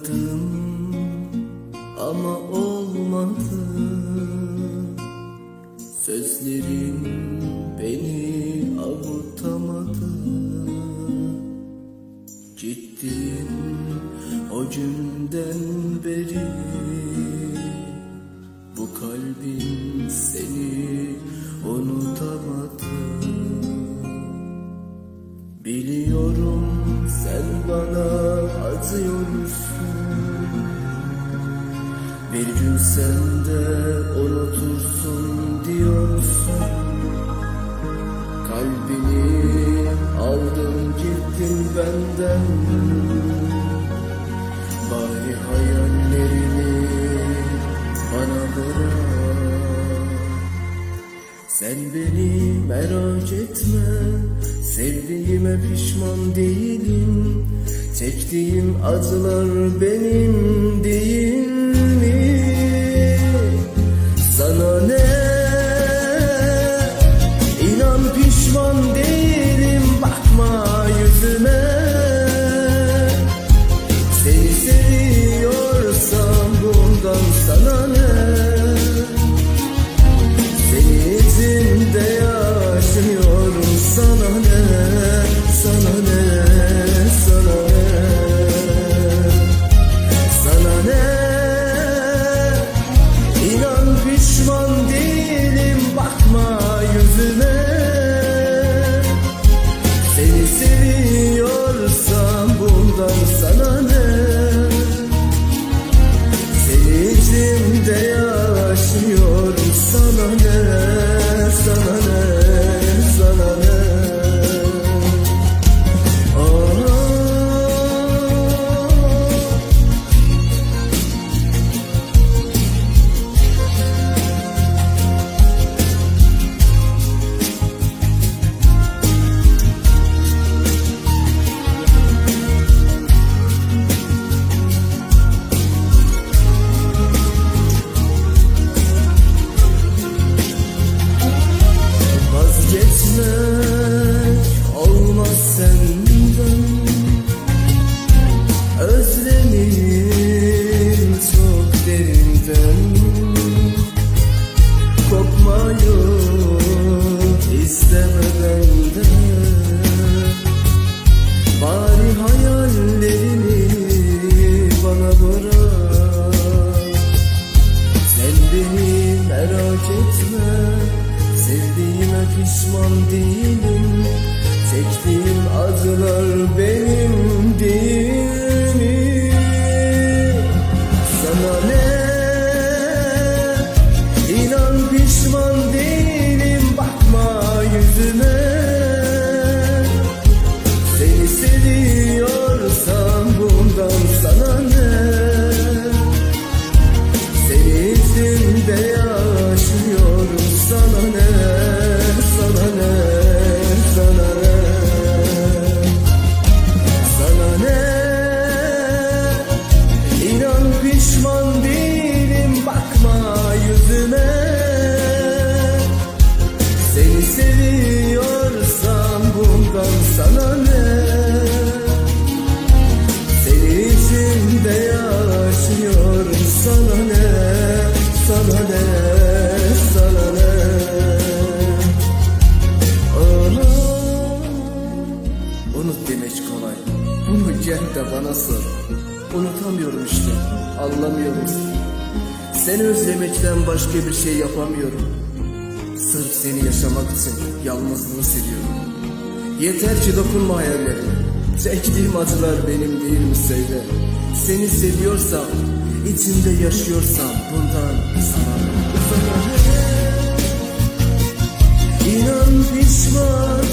Yalvardım ama olmadı. Sözlerin beni avutamadı. Gittin o günden beri. Bu kalbin seni unutamadı. Biliyorum sen bana acıyorsun. Bir gün sen de unutursun diyorsun. Kalbini aldın gittin benden. Bari hayallerini bana bırak sen beni merak etme Sevdiğime pişman değilim. Çektiğim acılar benim değil derinden Kopmayı isteme benden Bari hayallerini bana bırak. Sen beni merak etme Sevdiğime pişman değilim. Çektiğim acılar benim değil gel de bana sor. Unutamıyorum işte, anlamıyorum. Seni özlemekten başka bir şey yapamıyorum. Sırf seni yaşamak için yalnızlığı seviyorum. Yeter ki dokunma hayallerime. Çektiğim acılar benim değil mi söyle? Seni seviyorsam içimde yaşıyorsam bundan sana ne? İnan pişman